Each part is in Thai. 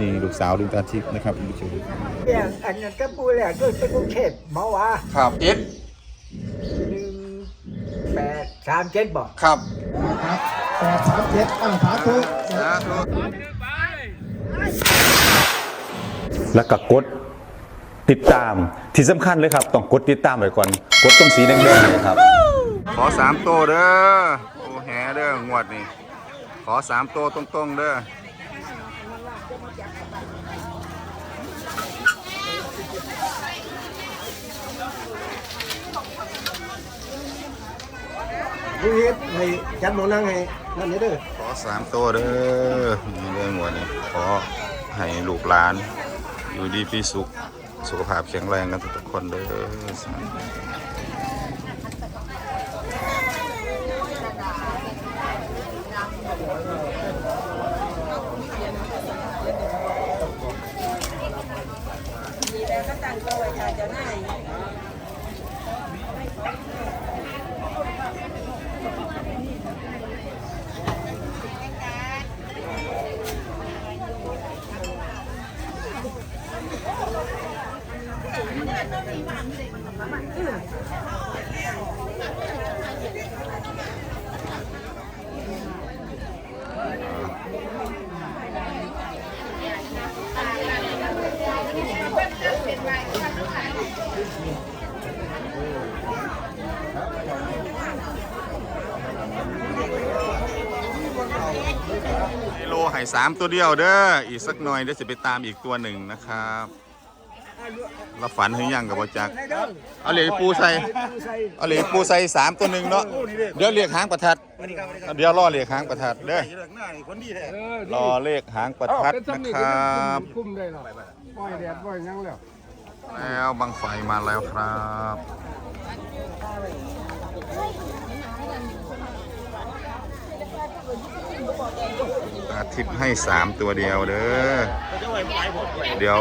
นี่ลูกสาวลุงตาทิพย์นะครับคุณผู้ชมเนี่ยอันนั้นก็ปูแหละก็เป็นกรุงเทพเมาว่าครับเอ็ดหนึ่งแปดสามเจ็ดบอกครับแปดสามเจ็ดอ่าสาธุสาธุแล้วก็กดติดตามที่สำคัญเลยครับ ต้องกดติดตามไว้ก่อน กดตรงสีแดงๆเนี่ยครับ ขอสามโตวเด้อโอ้แหเด้องวดนี่ขอสามโตวตรงๆเด้อ ผู้เฮ็ดให้จัดหมอนั่งให้นั่นนี่เด้อขอสามโตวเด้อนี่เด้องวดนี่ขอให้ลูกหลาน อยู่ดีพี่สุข สุขภาพแข็งแรงกันทุกๆคนเด้อ ไฮโลไห่สามตัวเดียวเด้อ อีกสักหน่อยเดี๋ยวจะไปตามอีกตัวหนึ่งนะครับ เราฝันถึงยังกับบ่จักเอาเหล็กปูใส่เอาเหล็กปูใส่สามตัวหนึ่งเนาะเดี๋ยวเรียกหางประทัดเดี๋ยวรอเรียกหางประทัดเด้อรอเลขหางประทัดนะครับคุ้มได้หรอปล่อยแดดปล่อยหยังแล้วแล้วบังไฟมาแล้วครับอาทิตย์ให้สามตัวเดียวเด้อเดี๋ยว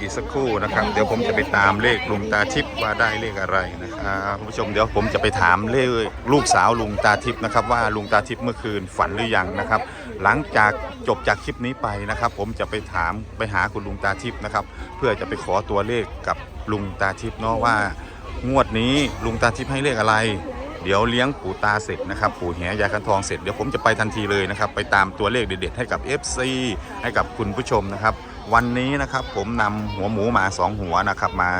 อีกสักครู่นะครับ เดี๋ยวผมจะไปตามเลขลุงตาทิพย์ว่าได้เลขอะไรนะครับคุณผู้ชมเดี๋ยวผมจะไปถามเลขลูกสาวลุงตาทิพย์นะครับ ว่าลุงตาทิพย์เมื่อคืนฝันหรือยังนะครับ หลังจากจบจากคลิปนี้ไปนะครับ ผมจะไปถามไปหาคุณลุงตาทิพย์นะครับ เพื่อจะไปขอตัวเลขกับลุงตาทิพย์เนาะว่างวดนี้ลุงตาทิพย์ให้เลขอะไร เดี๋ยวเลี้ยงปู่ตาเสร็จนะครับ ปู่แหยาคันทองเสร็จเดี๋ยวผมจะไปทันทีเลยนะครับ ไปตามตัวเลขเด็ดๆให้กับ FC ให้กับคุณผู้ชมนะครับ วันนี้นะครับผมนำหัวหมูมาสองหัวนะครับ มา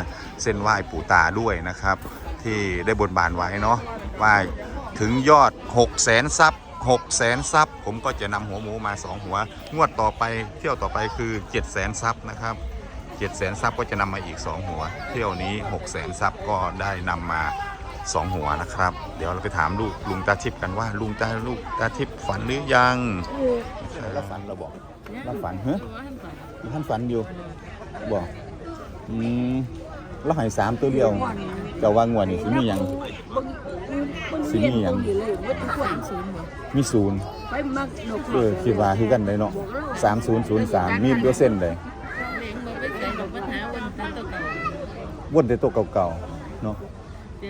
เส้นไหว้ปู่ตาด้วยนะครับ ที่ได้บนบานไว้เนาะว่าถึงยอด 6 0แสนซับ6แสนซับผมก็จะนำหัวหมูมาสองหัว งวดต่อไปเที่ยวต่อไปคือ7แสนซับนะครับ7 0 0 0 0ซับก็จะนำมาอีก 2 หัว เที่ยวนี้ 6 0 0 0 0ซับก็ได้นำมา 2 หัวนะครับ เดี๋ยวเราไปถามลูกลุงตาทิพย์กันว่าลุงตาลูกตาทิพย์ฝันหรือยังเราฝันเราบอกเราฝันเฮ้ย ท่านฝันอยู่บอกอืมเราใหายสามตัวเดียวแต่ว่างวดนี่สิมีหยัง สิมีหยัง มีศูนย์ไปมักนกเออคิดว่าคือกันเลยเนาะสามศูนย์ศูนย์สามมีเปอร์เซ็นต์เลยแม่งบ่ไปใส่ดอกปัญหาวันตั้งแต่เก่าวนแต่ตัวเก่าๆเนาะ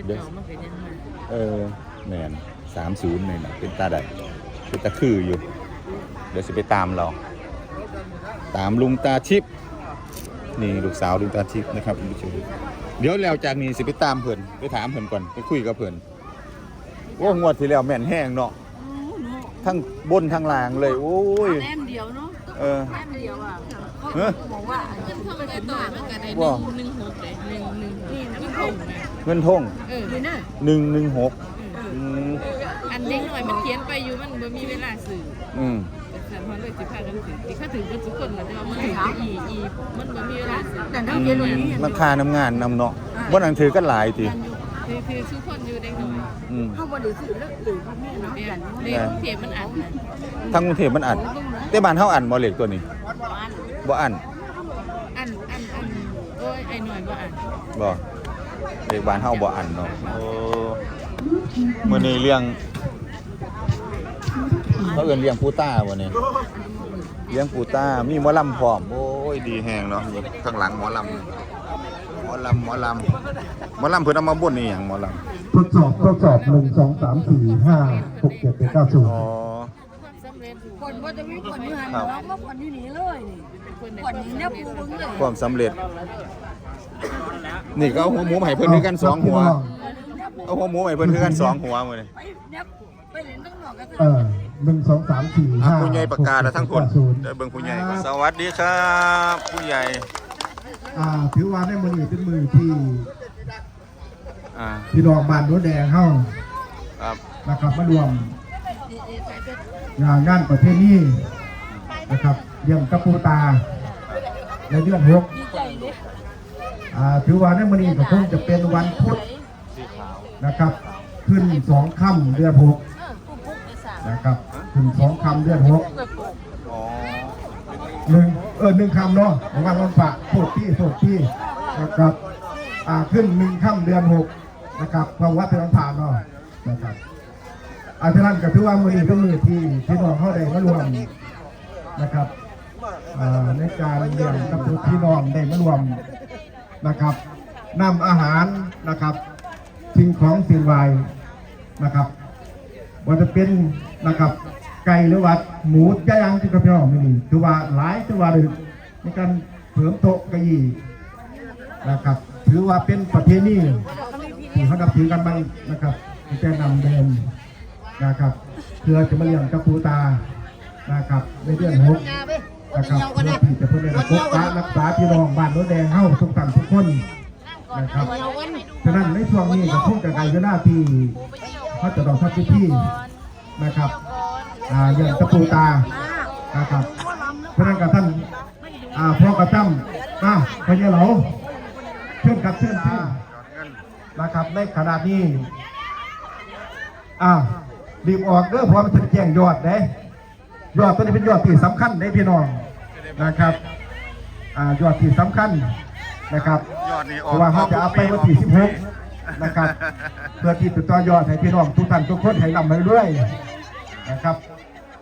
เดือนเก่ามันก็ยังมาเออแมนสามศูนย์เลยนะเป็นตาใดเป็นตาคืออยู่ เดี๋ยวจะไปตามเรา ตามลุงตาทิพย์นี่ลูกสาวลุงตาทิพย์นะครับคุณผู้ชมเดี๋ยวแล้วจากนี้สิไปตามเพิ่นไปถามเพิ่นก่อนไปคุยกับเพิ่นโอ้งวดที่แล้วแม่นแห้งเนาะทั้งบนทั้งล่างเลยโอ้ยแต้มเดียวเนาะเออแต้มเดียวอะเฮ้ยบอกว่าเงินเท่าไหร่ต่อมันก็ได้ว่าหนึ่งหกเลยหนึ่งหนึ่งนี่นะมันหกนะเงินทงเออนี่นะหนึ่งหนึ่งหกอืมอันเด็กหน่อยมันเขียนไปอยู่มันบ่มีเวลาสื่ออืม แต่ฉันว่าเลยสิพากันถือที่เขาถือกันทุกคนแหละแต่ว่ามันถืออีอีมันบ่มีเวลาสื่อแต่ถ้าอืมราคาน้ำงานนำเนาะบนหนังถือกันหลายทีคือคือทุกคนอยู่เด็กหน่อยอืมเขาบ่ได้ซื้อแล้วหรือพ่อแม่เนาะเด็กกรุงเทพมันอัดนะทางกรุงเทพมันอันแต่บ้านเฮาอันบ่เล็กตัวนี้บ่อันอันอันอันโอ้ยไอ้หน่อยบ่อันบ่เล็กบ้านเฮาบ่อันเนาะโอ้มื้อนี้เลี้ยง เขาเอิ้นเลี้ยงปูต้าบ่เนี่ยเลี้ยงปูต้ามีหมอลำพร้อม โอ้ยดีแฮงเนาะข้างหลังหมอลำหมอลำหมอลำหมอลำเพิ่นเอามาบ่นนี่หยังหมอลำทดสอบทดสอบหนึ่งสองสามสี่ห้าหกเจ็ดแปดเก้าศูนย์อ๋อสำเร็เป็นถูกคนว่าจะมีคนอยู่หันหลังว่าคนอยู่นี่เลยนี่คนในคนนี้เนี่ยปูบึงเลยความสำเร็จ นี่ก็เอาหัวหมูมาให้เพิ่นคือกันสองหัว เอาหัวหมูมาให้เพิ่นคือกันสองหัวมื้อนี้ไปเนี่ยไป เล่นตั้งหนอกกันเออหนึ่งสองสามสี่อะห้าผู้ใหญ่ประกาศแล้วทั้งคนศูนย์เดี๋ยวเบิ่งผู้ใหญ่ก่อนสวัสดีครับ ผู้ใหญ่อ่าถือว่าในมือนี้เป็นมือที่อ่าพี่น้องบ้านรถแดงเฮาครับนะครับมารวมงานงานประเภทนี้นะครับเยี่ยมกระปูตาในเดือนหกดีใจเลยอ่าถือว่าในมือนี้ก็คงจะเป็นวันพุธนะครับ ขึ้นสองค่ำเดือนหกปูปุ๊กในสามนะครับขึ้นสองคำเดือนหกหนึ่งเออหนึ่งคำเนาะของวันวันฝาโทษที่โทษที่นะครับอ่าขึ้นหนึ่งค่ำเดือนหกนะครับเพราะว่าเป็นวันผ่านเนาะนะครับอาจารย์ก็ถือว่ามือนี้เป็นมือที่พี่น้องเข้าได้มารวมนะครับอ่าในการเลี้ยงกับพี่น้องได้มารวมนะครับนำอาหารนะครับสิ่งของสิ่งไหวนะครับ ว่าจะเป็นนะครับไก่หรือว่าหมูย่างที่กระเพาะไม่มีคือว่าหลายคือว่าเลยในการเพิ่มโต๊ะกะยี่นะครับ ถือว่าเป็นประเพณีที่เขานับถือกันมางนะครับจะนำเดิมนะครับเพื่อจะมาเลี้ยงกระปูตานะครับในเดือนหกนะครับเพื่อที่จะเพื่อในระบบการรักษาพี่น้องบ้านรถแดงเข้าทุกท่านทุกคนนะครับฉะนั้นในช่วงนี้ก็คงจะไกลเวลาที่ เขาจะต้องทำพิธีนะครับอ่าอย่างตะปูตานะครับเพราะฉะนั้นกับท่านอ่าพ่อกระจำอ่าพญาเหลาเชิญครับเชิญเชิญนะครับในขณะนี้อ่ารีบออกเด้อเพราะมันจะแจ้งยอดเด้ยอดตัวนี้เป็นยอดที่สำคัญในพี่น้องนะครับอ่ายอดที่สำคัญนะครับยอดนี่อเพอกราะว่าเขาจะเอาไปวันที่16นะครับ เพื่อที่จะต่อยอดให้พี่น้องทุกท่านทุกคนให้ลำให้ด้วยนะครับ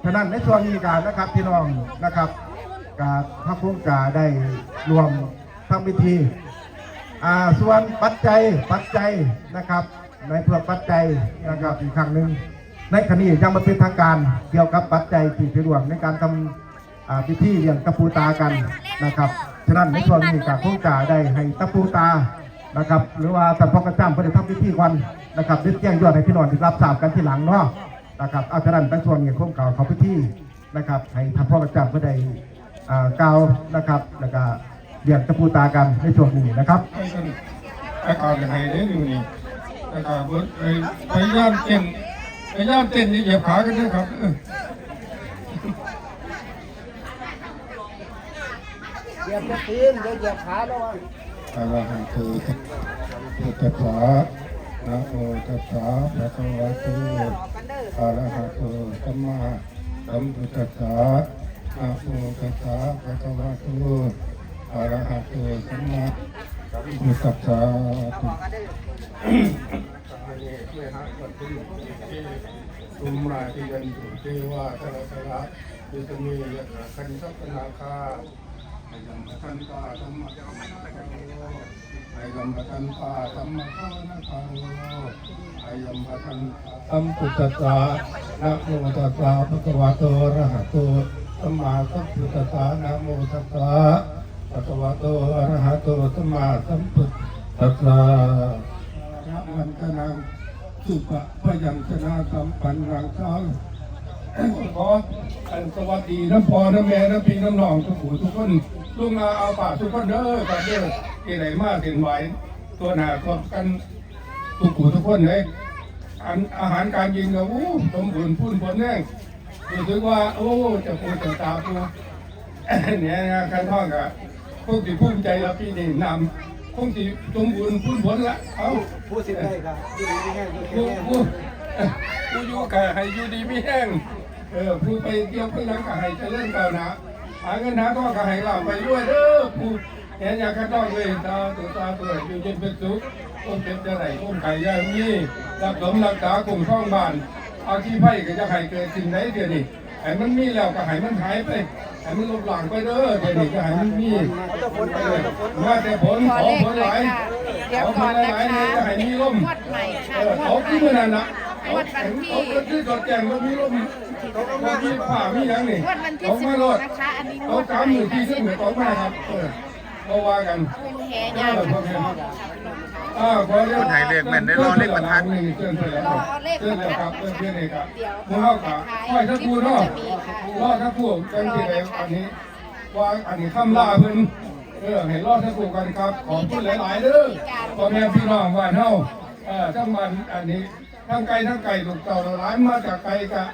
ฉะนั้นในส่วนนี้การนะครับพี่น้องนะครับการพระพุทธกาได้รวมทำพิธีอ่าส่วนปัจจัยปัจจัยนะครับ ในเพื่อปัจจัยนะครับอีกครั้งหนึ่งในคดียังมาเป็นทางการเกี่ยวกับปัจจัยที่พี่รวมในการทำอ่าพิธีเลี้ยงตะปูตากันนะครับฉะนั้นในส่วนนี้การพระพุทธกาได้ให้ตะปูตา นะครับ หรือว่าสันพกระจำเพื่อทำพิธีวันนะครับได้แจ้งยอดให้พี่น้องได้รับทราบกันที่หลังเนาะนะครับเอาฉะนั้นในส่วนนี้ข้อมกล่าวเขาพิธีนะครับ ให้ทำพ่อกระจำเพื่อได้อ่ากล่าวนะครับ แล้วก็เรียนตะปูตากันในช่วงนี้นะครับอากาศยังไงได้อยู่นี่อากาศเบิดไอ้พยายามเต้นพยายามเต้นอย่าเหยียบขากันนะครับเออเหยียบจะตีนเหยียบขาแล้ว อะระหังโตพุทธะนะโมตัสสะภะคะวะโตอะระหะโตสัมมาสัมพุทธัสสะนะโมตัสสะภะคะวะโตอะระหะโตสัมมาสัมพุทธัสสะตุมราติยันตุเทวาตระตระยุตมียะคันทัพนาคา ยัมปะทันตาสัมมาสัมพุทธัสสะอายัมปะทันตาสัมมาสัมพุทธัสสะอายัมปะทันตัมพุทธัสสะนะโมตัสสะภะคะวะโตอะระหะโตสัมมาสัมพุทธัสสะนะโมตัสสะภะคะวะโตอะระหะโตสัมมาสัมพุทธัสสะนะมันตนังสุปะพยัญชนะสัมปันนังสัง ขออันสวัสดีน้ำพอน้ำแม่น้ำพี่น้ำน้องทุกผู้ทุกคนลุงนาเอาปากทุกคนเด้อกับเด้อที่ไหนมาถึงไหวตัวหนาก็กันทุกผู้ทุกคนเลยอันอาหารการกินก็อู้สมบูรณ์พูนผลแน่รู้สึกว่า โอ้จะปูจะตาปูเนี่ยนะการท่องกะพวกที่ภูมิใจแล้วพี่นี่นำคงที่สมบูรณ์พูนผลละเอาผู้สิได้ครับที่นี่แห้งกูกูกูอยู่กับให้อยู่ดีไม่แห้ง ออผู้ไปเกี่ยวกับยังกับให้เจะเล่นเก่านะหาเงินหาทองกับให้เราไปด้วยเด้อผู้เห็นอยากกระต้องเลยตาตัวตาตัวอยู่เย็นเป็นสุขต้นเจ็บจะไหนต้นไข่ย่างนี้รับสมรักษากลุ่มช่องบ้านอาชีพไผ่ก็จะให้เกิดสิ่งไหนเดี๋ยวนี้ให้มันมีแล้วก็ให้มันหายไปให้มันลบหลังไปเด้อเดี๋ยวนี้ก็ให้มันมีเออว่าแต่ผลขอขอเลขผลเลหลายยค่ะเดี๋ยวขอผก่อลนหนะลายๆคะนี่ก็ให้มีร่มงวดใหม่ค่ะเอองวเขาดใหที่ม่มันนั่นนะวันวันที่เอาเอาที่จอดแจงแล้วมีลม เขามีผ่ามีหยังนี่วันวันที่เอาสิบมาหโลกดนะคะ อันนี้เอาสามหมื่นที่ซึ่งเหมือนของมาครับเออเอาว่ากันเป็นแหเอยาอพอแค่นี้อ่าขอเรียกคนไทยเรียกแม่นได้รอเลขบรรทัดนี่เชิญเชิญแล้วครับเชิญเลยครับเชิญเชิญเลยครับหมู่เฮากะไหว้ถ้าครูเนาะรอดถ้าครูเป็นที่ไหนอันนี้ว่าอันนี้ข้ามล่าเพิ่นเออให้รอดถ้าครูกันครับ ขอบคุณหลายๆเด้อพ่อแม่พี่น้องบ้านเฮาเออทั้งมันอันนี้ทั้งไกลทั้งไกลลูกเต่าหลายมาจากไกลกะ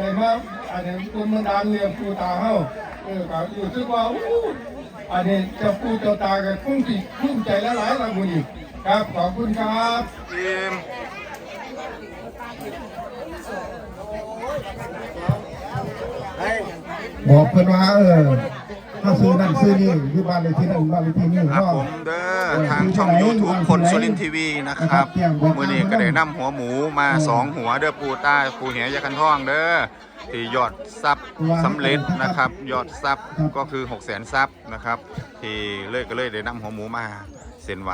ได้มาอันนี้คุณมันดานเรียงครูตาเฮาเออก็อยู่ซึ่งว่าอู้อันนี้เจะปูเจ้าตากันคุ้มจิคุ้มใจหลายๆละมุนีครับขอบคุณครับทีมบอกเพิ่นว่าเออ ถ้าซื้อนั่นซื้อนี่อยู่บ้านเลขที่นั่นบ้านเลขที่นี่ครับก็ ผมเด้อทางช่อง YouTube คนสุรินทร์ทีวีนะครับมื้อนี้ก็ได้นำหัวหมูมาสองหัวเด้อปูใต้ปูเหียยากันท่องเด้อที่ยอดซับสำเร็จนะครับยอดซับก็คือ 6 0 0 0 0ซับนะครับ ที่เลยก็เลยได้นำหัวหมูมาเส้นไหว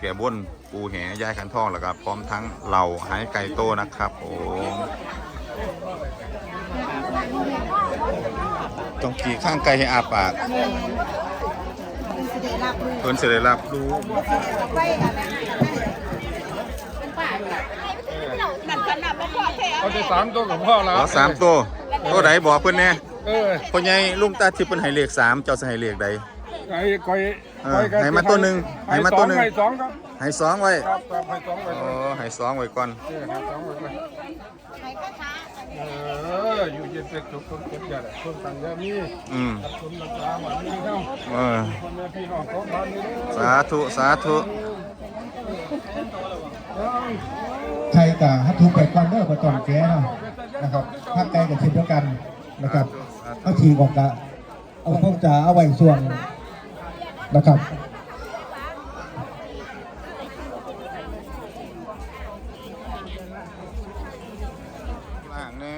แก่บนปูแหยายคันท่องแล้วก็พร้อมทั้งเหล่าหายไก่โตนะครับผม ต้องขี่ข้างไกลให้อาปากเพิ่นสิได้รับรู้เขาจะสามตัวกับพ่อแล้ขอสามตัวตัวใดบอกเพิ่นแน่เออพ่อใหญ่ลุงตาทิพย์เพิ่นให้เลขสามเจ้าสิให้เลขใดไอ้ก้อยเออให้มาตัวหนึ่งให้มาตัวหนึ่งให้สองครับให้สองไว้ครับครับให้สองไว้โอ้ให้สองไว้ก่อนเออให้สองไว้ก่อน เอออยู่เย็นเป็นสุขคนเก็บยาได้คนต่างยามีอืมคนรักษาหวานมีเท่าเออคนแม่พี่น้องของบ้านนี้เด้อสาธุสาธุใครกับฮัททูไปก่อนเด้อไปก่อนแกเนาะนะครับภาคไกลกับเช่นเดียวกันนะครับเอาทีออกกะเอาพวกจะเอาไว้ส่วนนะครับ ล่างแน่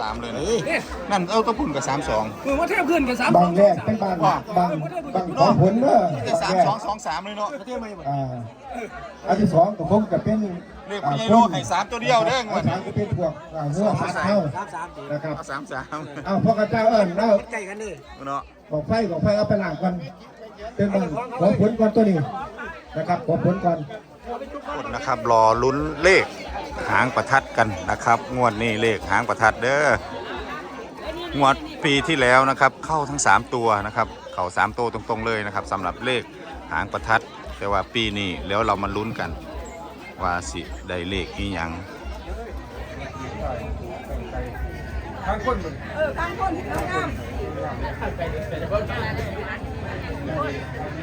สามเลยนะ นั่นเอาตะปุ่นกับสามสองมือว่าเทียบขึ้นกับสามบางแรกเป็นบางบางบางของผลเด้อแต่บางสามแรกสองสองสามเลยเนาะอ่าอันที่สองก็คงจะเป็นเลขพญาโลให้สามตัวเดียวเด้งอัวันนสามก็เป็นพวกอ่าหัวสัตว์เข้านะครับเอาสามสามเอาพวกกระเจ้าเอิญเอาใกล้กันเลยเนาะบอกไฟบอกไฟเอาไปหลังก่อนเป็นบางขอผลก่อนตัวนี้นะครับขอผลก่อนกดนะครับรอลุ้นเลขหางประทัดกันนะครับ งวดนี้เลขหางประทัดเด้อ งวดปีที่แล้วนะครับ เข้าทั้ง 3 ตัวนะครับ เข้า3ตัวตรงๆเลยนะครับสำหรับเลขหางประทัด แต่ว่าปีนี้แล้วเรามาลุ้นกัน ว่าสิได้เลขอีหยังทางคนมันเออตั้งคนแล้วงามข้าวข้าวฝนดังนั้นนะดังนั้นนะดังนั้นหาดังสู้ดัง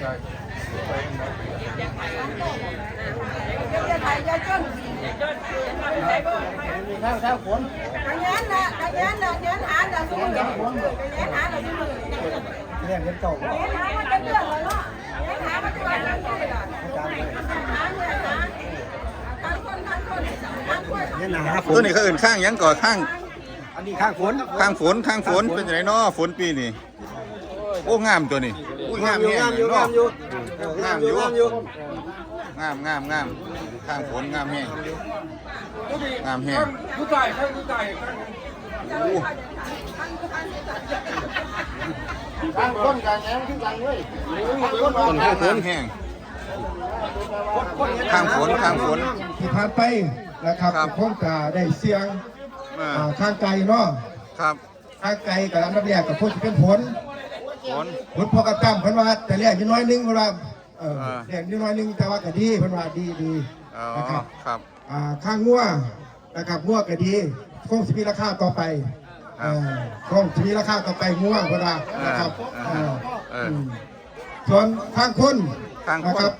นั้นหาดังสู้เรียกเงินเก่าดังนั้นหามันจะเลือยเนาะดังนั้นหามันจะดังสู้เลยอะหาเนี่ ยหาทั้งคนทั้งคนทั้งคนเนี่ยหนาฝตัวนนี้เขาเอื่นข้างหยังก่อข้างอันนี้ข้างฝนข้างฝนข้างฝนเป็นยังไงเนาะฝนปีนี้โอ้งามตัวนี้อุ้ยงามแห้งเลยเนาะงามอยู่งามงามงาม ข้างฝนงามแห้งงามแห้งผู้ตายใครผู้ตายข้างต้นกลางแง้มขึ้นกลางเลยต้นข้างฝนแห้งข้างฝนข้างฝนที่ผ่านไปนะครับครับคงจะได้เสียงข้างไกลเนาะครับข้างไกลกับอันดับแรกกับคงจะเป็นผลฝนผลพอกระตั้มพิ่นว่าแต่เรียกนิดน้อยนึงเวลา เอออ่าเรียกนิดน้อยหนึงแต่ว่าก็ดีเพิ่นว่าดีดีอ๋อนะครับครับอ่าข้างงัวนะครับงัวก็ดีคงสิมีราคาต่อไปครับเออคงสิมีราคาต่อไปงัวเพิ่นว่านะครับเออเออมส่วนข้างคนข้างคนนะครับ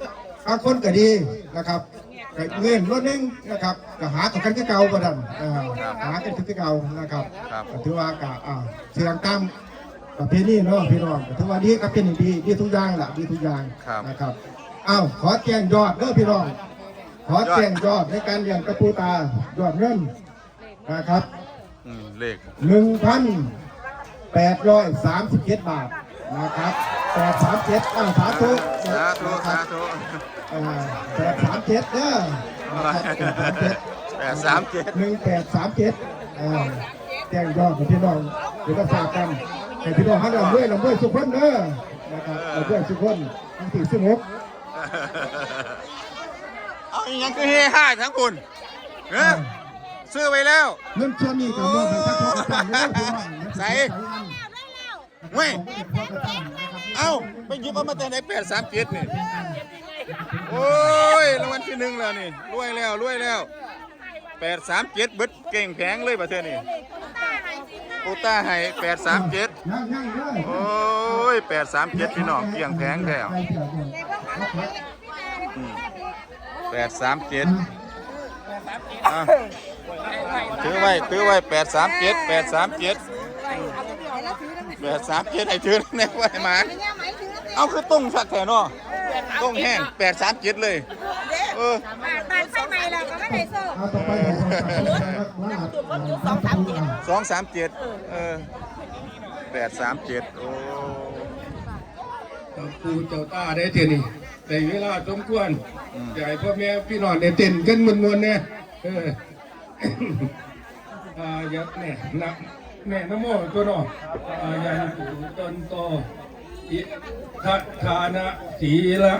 ข้างคนก็ดีนะครับก็เงินรถนึงนะครับก็หากันกันคือเก่าบ่ดันเออหากันคือเก่านะครับครับก็ถือว่าก็อ่าเสียงตาม ประเพณีเนาะพี่น้องก็ถือว่าดีก็เป็นดีดีทุกอย่างล่ะดีทุกอย่างครับ นะครับอ้าวขอแจ้งยอดเด้อพี่น้อง ขอแจ้งยอดในการเลี้ยงกระปูตายอดเงินนะครับอืมเลขหนึ่งพันแปดร้อยสามสิบเจ็ดบาทนะครับแปดสามเจ็ดอ่าสาธุสาธุนะครัสาบธุอ่าแปดสามเจ็ดเด้อนะครับแปดสามเจ็ดหนึ่งแปดสามเจ็ดอ่าแจ้งยอดกับพี่น้องเดี๋ยวก็ฝากกัน ให้พี่น้องให้เราด้วยเราด้วยสุขคนเด้อนะครับเราด้วยสุขคนทั้งสี่สิบหกเอาอีกอย่างคือเฮห้าทั้งคุณเออซื้อไว้แล้วเงินส่วนนี้ก็มอบให้ท่านพ่อกระตั้งเด้อพี่น้องใส่เว้ยเอ้าไปหยิบเอามาแต่ไหนแปดสามเจ็ดนี่โอ้ยรางวัลที่หนึ่งแล้วนี่รวยแล้วรวยแล้วแปดสามเจ็ดเบิดเก่งแพงเลยประเทศนี้ ปูต้าให้แปดสามเจ็ดโอ้ยแปดสามเจ็ดพี่น้องเกี่ยงแพงแล้วแปดสามเจ็ดถือไว้ถือไว้แปดสามเจ็ดแปดสามเจ็ดแปดสามเจ็ดไอ้ถือแน่ไว้มาเอาคือตุ้งสักแถวเนาะตุ้งแห้งแปดสามเจ็ดเลย เออบ้านไฟใหม่แล้ว ไม่ได้โซ่เอาต่อไปสองสามเจ็ด สองสามเจ็ดเออแปดสามเจ็ดโอ้ตาปูเจ้าตาได้เทียนี่ในเวลาสมควรจะให้พ่อแม่พี่น้องได้เต้นกันมวนๆเนี่ยเออ อ่ายักแม่นะแม่นโมตัวเนออายันตุตนโตอิทัฏฐานะสีละ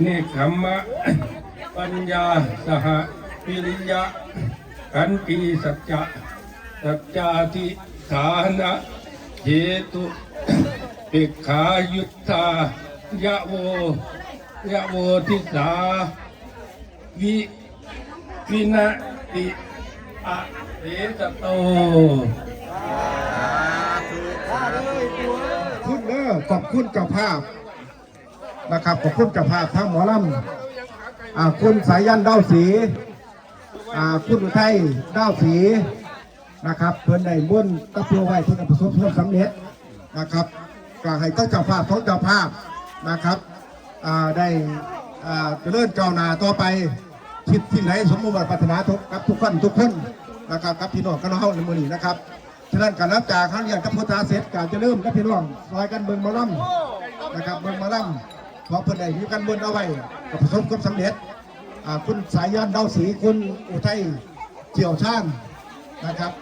เนคขมมะ ปัญญาสห วิริยะขันติสัจจะสัจจาทิฐานะเหตุปิขายุทธายะโวยะโวทิสาวิวินาติอะเอสโตคุณเด้อขอบคุณเจ้าภาพนะครับขอบคุณเจ้าภาพทั้งหมอลำอ่าคุณสายันเด้าสี อ่าคุณอุทัยด้าวสีนะครับเพิ่อนได้มุ่นตะเพียวไว้เพิ่นประสบผลสำเร็จนะครับก็ให้ต้องเจ้าภาพท้องเจ้าภาพนะครับอ่าได้อ่าเจริญเจ้านาต่อไปคิดที่ไหนสมบูรณ์ปรารถนาทุกกับทุกคนทุกคนนะครับกับพี่น้องกันเฮาในมือนี้นะครับฉะนั้นการรับจากครั้งเรียนกับพุทธาเสร็จการจะเริ่มกับพี่น้องซอยกันเบิ่งมาล่ำนะครับเบิ่งมาล่ำเพราะเพิ่อนได้มีกันบนเอาไว้ก็ประสบความสำเร็จ คุณสายยันดาวศรีคุณอุทัยเจียวช่างนะครับ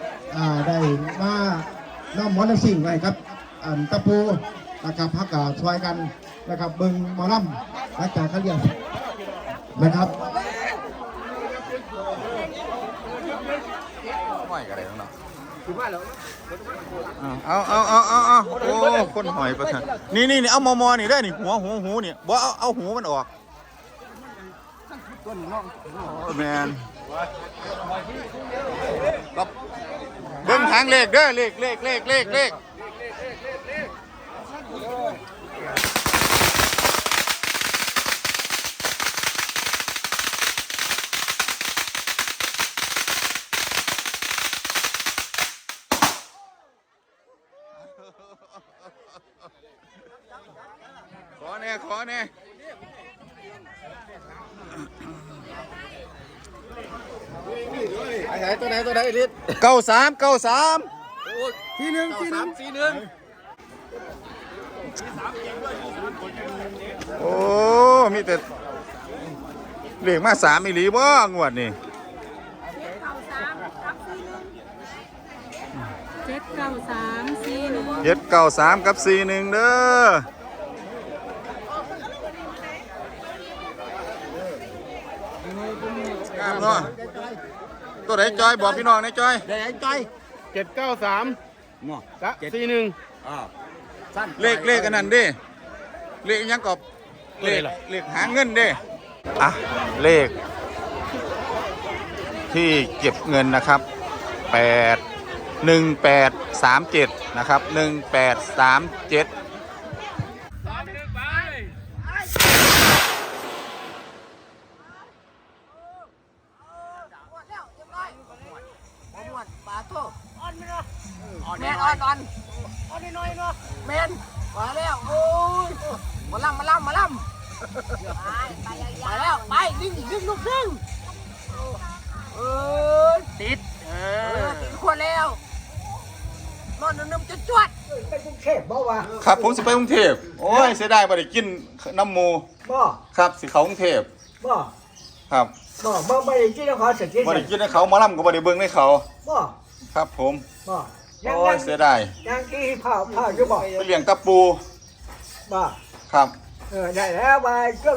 ได้มาน้ำหมอนสิ่งไว้ครับอันตะปูนะครับพักกาซอยกันนะครับเบิ่งมาล่ำหลังจากครั้งเรียนนะครับหอยกันเลยเนาะเอาเอาเอาเอาเอาโอ้คนหอยประทานนี่นี่นี่เอามอมอนี่ได้นี่หัวหูหูนี่บ่เอาเอาหูมันออก โอ้แมนครับเบิ้งทางเลขเด้อเลขเลขเลขเลขเลขอแน่ขอแน่ เก้าสามเก้าสามทีหนึ่งทีหนึ่งทีหนึ่งโอ้ มีแต่เหลียกมาสามอีหลีบ่งวดนี่เจ็ดเก้าสามสี่หนึ่งเจ็ดเก้าสามกับสี่หนึ่งเด้องามเนาะ ตัวไหนจอยบอกพี่น้องนะจอยเจ็ดเก้าสามกะสี่หนึ่งเลขเลขกันนั่นเด้เลขอิหยังกอบเลขเลขหาเงินเด้อะเลข ที่เก็บเงินนะครับแปดหนึ่งแปดสามเจ็ดนะครับหนึ่งแปดสามเจ็ด แมนอ่อนอ่อนอ่อนน้อย เนาะแมนมาแล้วโอ้ยมาล่ำมาล่ำมาล่ำไปแล้วไปดึงดึงลูกดึงเออติดเออติดขวดแล้วนอนนุ่มๆจะจวดไปกรุงเทพบ่วะครับผมสิไปกรุงเทพโอ้ยเสียดายบ่ได้กินน้ำหมูบ่ครับสิเขากรุงเทพบ่ครับบ่บ่บ่ได้กินขอสกินบ่ได้กินในเขาหมาล่ำก็บ่ได้เบิ่งในเขาบ่ครับผมบ่ยัง โอ้ยัยงเสียดายยังกี่ข้าวข้าวอยู่บ่ไปเลี้ยงตะปูบ่ครับ เออได้แล้วว่าก็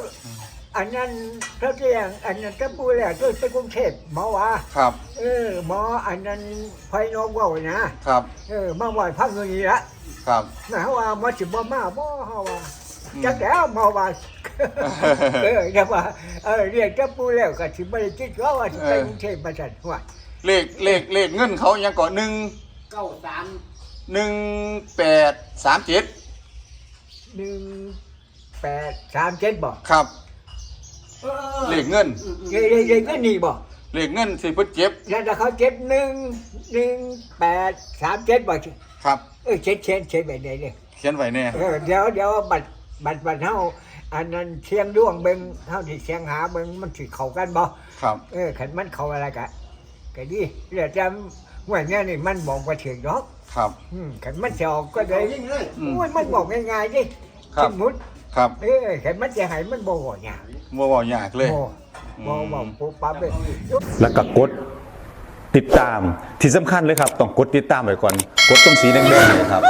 อันนั้นเขาเรียกอันนั้นก็พูดแล้วก็ไปกรุงเทพหมอว่าครับ เออหมออันนั้นไฟนอกว่านะครับ เออมาไหวพักเงินนี่ละครับหมายว่ามาสิบ่มาบ่เฮาว่าอืมจักแล้วมาว่าเออแต่ว่าเออเรียกจะปูแล้วก็สิบ่ได้คิดว่าว่าสิไปกรุงเทพมาสั่นว่าเลขเลขเลขเงินเขายังก่อนหนึ่ง เก้าสามหนึ่งแปดสามเจ็ดหนึ่งแปดสามเจ็ดบ่ครับ เลขเงิน เยเยเยก็นี่บ่เลขเงินสิเพิ่นเจ็บแล้วถ้าเขาเจ็ดหนึ่งหนึ่งแปดสามเจ็ดบ่ครับ เออเช็ดเช็ดเช็ดแบบไหนเนี่ยเขียนไว้แน่เออเดี๋ยวเดี๋ยวบัตรบัตรบัตรเฮาอันนั้นเชียงด้วงเบิ่งเฮาที่เชียงหาเบิ่งมันสิเข้ากันบ่ครับ เออขันมันเข้าอะไรกะก็ดีเดี๋ยวจะ ว่าเนี่ยนี่มันบอกว่าถึงดอกครับ อืมขันมันจะออกก็เลยอืมโอ้ยมันบอกง่ายๆดิครับ สมมุติครับเออขันมันจะให้มันบอกว่าอย่างบ่บ่ยากเลยบ่บ่บ่ปุ๊บปั๊บเลย แล้วก็กดติดตามที่สำคัญเลยครับ ต้องกดติดตามไว้ก่อน กดตรงสีแดงๆเนยครับ